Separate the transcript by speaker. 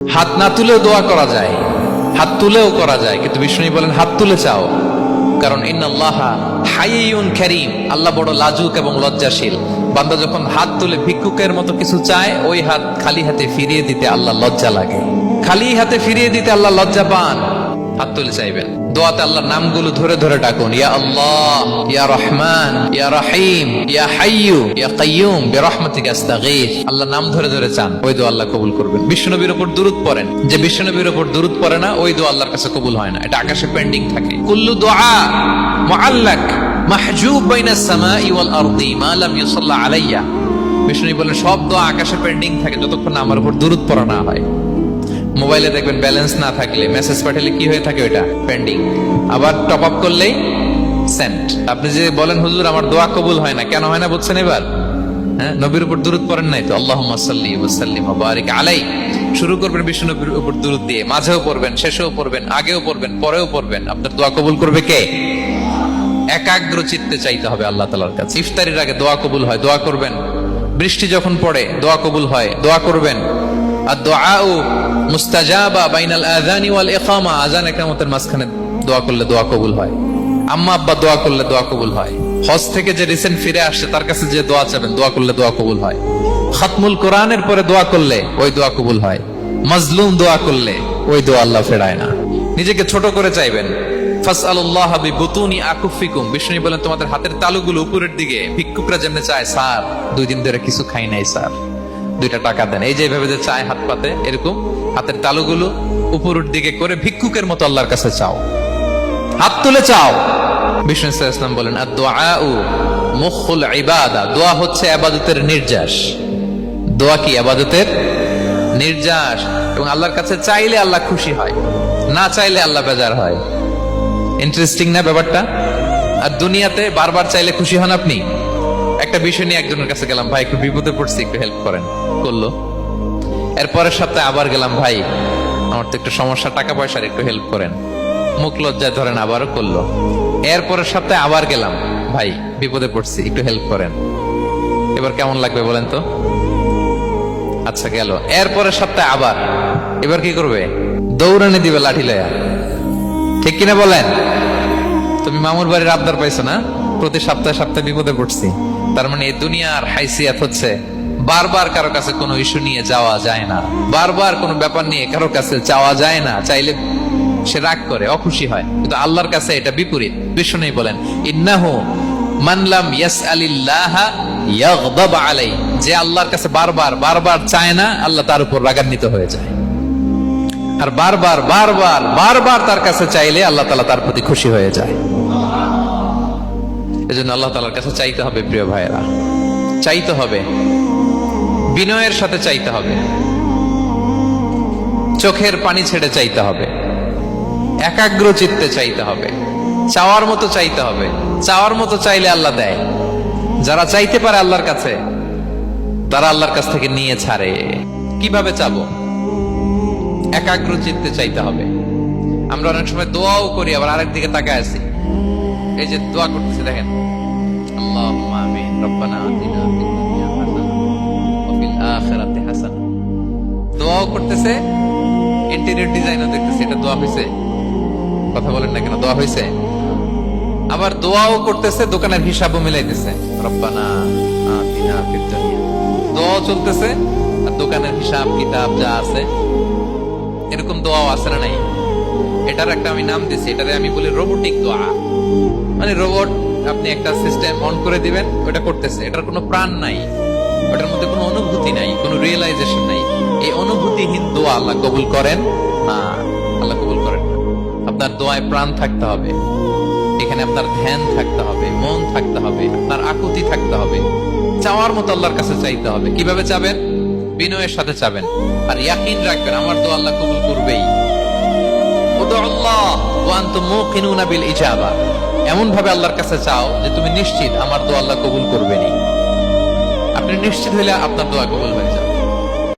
Speaker 1: হাত না তুলেও দোয়া করা যায়, হাত তুলেও করা যায়, কিন্তু বিষ্ণু বলেন, হাত তুলে চাও। কারণ আল্লাহ বড় লাজুক এবং লজ্জাশীল। বান্দা যখন হাত তুলে ভিক্ষুকের মতো কিছু চায়, ওই হাত খালি হাতে ফিরিয়ে দিতে আল্লাহ লজ্জা লাগে। খালি হাতে ফিরিয়ে দিতে আল্লাহ লজ্জা পান। হাত তুলে চাইবেন। দোয়াতে আল্লাহর নামগুলো ধরে ধরে ডাকুন, ইয়া আল্লাহ, ইয়া রহমান, ইয়া রহিম, ইয়া হাইয়ু, ইয়া কাইয়ুম, বিরহমাতিকা আস্তাগীথ আল্লাহ নাম ধরে ধরে চান, ওই দোয়া আল্লাহ কবুল করবেন। বিশ্বনবীর উপর দুরূদ পড়েন। যে বিশ্বনবীর উপর দুরূদ পড়ে না, ওই দোয়া আল্লাহর কাছে কবুল হয় না। এটা আকাশে পেন্ডিং থাকে। কুল্লু দোয়া মুআল্লাক মাহজুব বাইনাস সামাই ওয়াল আরদি মা লাম ইউসাল্লা আলাইয়া। বিষ্ণু বলেন সব দোয়া আকাশে পেন্ডিং থাকে, যতক্ষণ না আমার উপর দুরূদ পড়া না হয়। মোবাইলে দেখবেন ব্যালেন্স না থাকলে, মেসেজ পাঠালে কি হয়ে থাকে ওটা পেন্ডিং আবার টপ আপ করলেই সেন্ট আপনি যে বলেন, হুজুর, আমার দোয়া কবুল হয় না। কেন হয় না বুঝছেন এবার? হ্যাঁ? নবীর উপর দূরত পড়েন নাই তো? আল্লাহ সাল্লি ওয়াসাল্লিম বারিক আলাই শুরু করবেন বিশ্ব নবীর উপর দূরত দিয়ে। মাঝেও পড়বেন, শেষেও পড়বেন, আগেও পড়বেন, পরেও পড়বেন। আপনার দোয়া কবুল করবে কে? একাগ্র চিত্তে চাইতে হবে আল্লাহ তালার কাছে। ইফতারির আগে দোয়া কবুল হয়, দোয়া করবেন। বৃষ্টি যখন পড়ে, দোয়া কবুল হয়, দোয়া করবেন। খাতমুল কোরআনের পরে দোয়া করলে ওই দোয়া কবুল হয়। মাজলুম দোয়া করলে ওই দোয়া আল্লাহ ফেরায় না। নিজেকে ছোট করে চাইবেন। বিষ্ণু বলেন, তোমাদের হাতের তালুগুলো উপরের দিকে ভিক্ষুকরা যেমনি চায়, স্যার, দুই দিন ধরে কিছু খাই নাই, স্যার। দুইটা টাকা দেন। এই যে এভাবে যে চায় হাত পাতে, এরকম হাতের তালুগুলো উপরের দিকে করে ভিক্ষুকের মতো আল্লাহর কাছে চাও। হাত তুলে চাও। বিষ্ণু ইসলাম বলেন আর দোয়া মুখুল ইবাদা। দোয়া হচ্ছে আবাদতের নির্যাস। দোয়া কি? আবাদতের নির্যাস। এবং আল্লাহর কাছে চাইলে আল্লাহ খুশি হয়, না চাইলে আল্লাহ বেজার হয়। ইন্টারেস্টিং না ব্যাপারটা? আর দুনিয়াতে বারবার চাইলে খুশি হন আপনি? একটা বিষয় নিয়ে একজনের কাছে গেলাম, ভাই, একটু বিপদে পড়ছি, একটু হেল্প করেন। করল। এর পরের সপ্তাহে আবার গেলাম, ভাই, আমার তো একটু সমস্যা, টাকা পয়সার একটু হেল্প করেন। মুখ লজ্জায় ধরেন আবারও করল। এর পরের সপ্তাহে আবার গেলাম, ভাই, বিপদে পড়ছি, একটু হেল্প করেন। এবার কেমন লাগবে বলেন তো? আচ্ছা গেল। এর পরের সপ্তাহে আবার। এবার কি করবে? দৌড়ানি দিবে লাঠি লয়া। ঠিক কিনা বলেন? তুমি মামুর বাড়ির আবদার পাইছো না? প্রতি সপ্তাহে সপ্তাহে বিপদে পড়ছি। তার মানে দুনিয়ার হাইসিয়াত হচ্ছে বারবার কারও কাছে কোনো ইস্যু নিয়ে যাওয়া যায় না। বারবার কোনো ব্যাপার নিয়ে কারও কাছে যাওয়া যায় না। চাইলে সে রাগ করে, অখুশি হয়। কিন্তু আল্লাহর কাছে এটা বিপরীত। বিষ্ণু বলেন, ইন্নাহু মানলাম ইয়াস আলিল্লাহ ইয়াগদাব আলাই। যে আল্লাহর কাছে বারবার বারবার চায় না, আল্লাহ তার উপর রাগান্বিত হয়ে যায়। আর বারবার বারবার বারবার তার কাছে চাইলে আল্লাহ তালা তার প্রতি খুশি হয়ে যায়। এজন্য আল্লাহ তালার কাছে চাইতে হবে, প্রিয় ভাইয়েরা। চাইতে হবে। বিনয়ের সাথে চাইতে হবে। চোখের পানি ছেড়ে চাইতে হবে। একাগ্র চিত্তে চাইতে হবে। চাওয়ার মতো চাইতে হবে। চাওয়ার মতো চাইলে আল্লাহ দেয়। যারা চাইতে পারে আল্লাহর কাছে, তারা আল্লাহর কাছ থেকে নিয়ে ছাড়ে। কীভাবে চাবো? একাগ্র চিত্তে চাইতে হবে। আমরা অনেক সময় দোয়াও করি, আবার আরেক দিকে তাকায় আছি। এই যে দোয়া করতেছি, দেখেন। রব্বানা আতিনা দোয়াও করতেছে ইন্টেরিয়র ডিজাইনও দেখতেছে, এটা দোয়া হইছে। কথা বলেন না কেন, দোয়া হইছে। আবার দোয়াও করতেছে, দোকানের হিসাবও মিলাইতেছে। রব্বানা আতিনা চলতেছে, আর দোকানের হিসাব, কিতাব যা আছে, এরকম দোয়াও আছে না নাই? এটার একটা আমি নাম দিছি, এটারে আমি বলি রোবোটিক দোয়া। মানে রোবট আপনি একটা সিস্টেম অন করে দিবেন, ওটা করতেছে। এটার কোনো প্রাণ নাই। ওটার মধ্যে কোনো অনুভূতি নাই, কোনো রিয়েলাইজেশন নাই। এই অনুভূতিহীন দোয়া আল্লাহ কবুল করেন? না, আল্লাহ কবুল করেন না। আপনার দোয়ায় প্রাণ থাকতে হবে। এখানে আপনার ধ্যান থাকতে হবে, মন থাকতে হবে, আপনার আকুতি থাকতে হবে। চাওয়ার মতো আল্লাহর কাছে চাইতে হবে। কীভাবে চাবেন? বিনয়ের সাথে চাবেন। আর ইয়াকিন রাখবেন, আমার দোয়া আল্লাহ কবুল করবেই। এমন ভাবে আল্লাহর কাছে চাও যে তুমি নিশ্চিত আমার দোয়া আল্লাহ কবুল করবেনি আপনি নিশ্চিত হইলে আপনার দোয়া কবুল হয়ে যাবে।